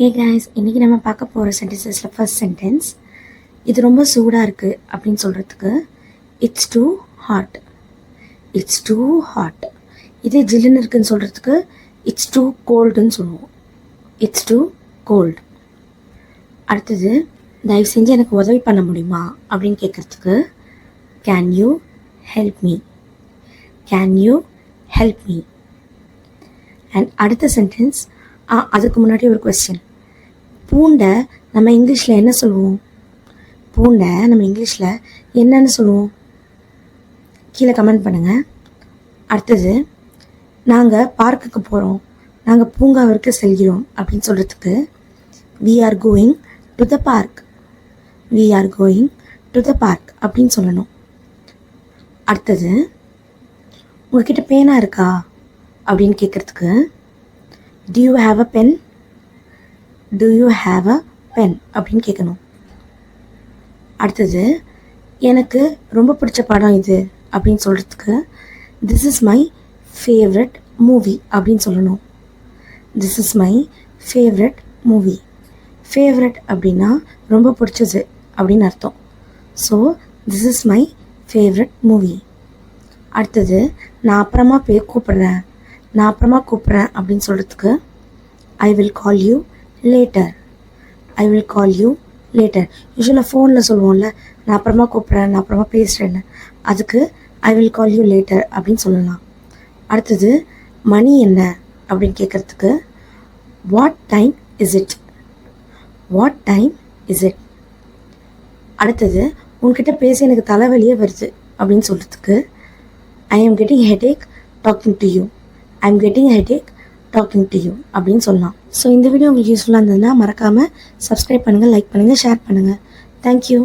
ஏ guys இன்றைக்கி நம்ம பார்க்க போகிற சென்டென்சஸில் ஃபர்ஸ்ட் சென்டென்ஸ் இது ரொம்ப சூடாக இருக்குது அப்படின்னு சொல்கிறதுக்கு it's too hot it's too hot இதே ஜில்லுன்னு இருக்குன்னு சொல்கிறதுக்கு இட்ஸ் டூ கோல்டுன்னு சொல்லுவோம். இட்ஸ் டூ கோல்டு அடுத்தது தயவு செஞ்சு எனக்கு உதவி பண்ண முடியுமா? அப்படின்னு கேட்குறதுக்கு can you help me can you help me and அடுத்த சென்டென்ஸ் ஆ அதுக்கு முன்னாடி ஒரு கொஸ்டின் பூண்டை நம்ம இங்கிலீஷில் என்ன சொல்லுவோம்? பூண்டை நம்ம இங்கிலீஷில் என்னன்னு சொல்லுவோம். கீழே கமெண்ட் பண்ணுங்கள் அடுத்தது நாங்கள் பார்க்குக்கு போகிறோம் நாங்கள் பூங்காவிற்கு செல்கிறோம் அப்படின்னு சொல்கிறதுக்கு we are going to the park we are going to the park அப்படின்னு சொல்லணும். அடுத்தது உங்ககிட்ட பேனா இருக்கா அப்படின்னு கேட்குறதுக்கு do you have a pen do you have a pen அப்படின்னு கேட்கணும் அடுத்தது எனக்கு ரொம்ப பிடிச்ச படம் இது அப்படின்னு சொல்கிறதுக்கு this is my favourite movie அப்படின்னு சொல்லணும். This is my favourite movie favourite அப்படின்னா ரொம்ப பிடிச்சது அப்படின்னு அர்த்தம். So this is my favourite movie அடுத்தது நான் அப்புறமா போய் கூப்பிட்றேன். நான் அப்புறமா கூப்பிட்றேன் அப்படின்னு சொல்கிறதுக்கு I will call you later I will call you later யூஸ்வலாக ஃபோனில் சொல்லுவோம்ல நான் அப்புறமா கூப்பிட்றேன் நான் அப்புறமா பேசுகிறேன்னு அதுக்கு I will call you later அப்படின்னு சொல்லலாம். அடுத்தது மணி என்ன அப்படின்னு கேட்குறதுக்கு what time is it what time is it அடுத்தது உன்கிட்ட பேசி எனக்கு தலைவலியே வருது அப்படின்னு சொல்கிறதுக்கு I am getting headache talking to you I am getting headache talking to you அப்படின்னு சொல்லலாம். ஸோ இந்த வீடியோ உங்களுக்கு யூஸ்ஃபுல்லாக இருந்ததுன்னா மறக்காமல் சப்ஸ்கிரைப் பண்ணுங்கள் லைக் பண்ணுங்கள் ஷேர் பண்ணுங்கள் தேங்க்யூ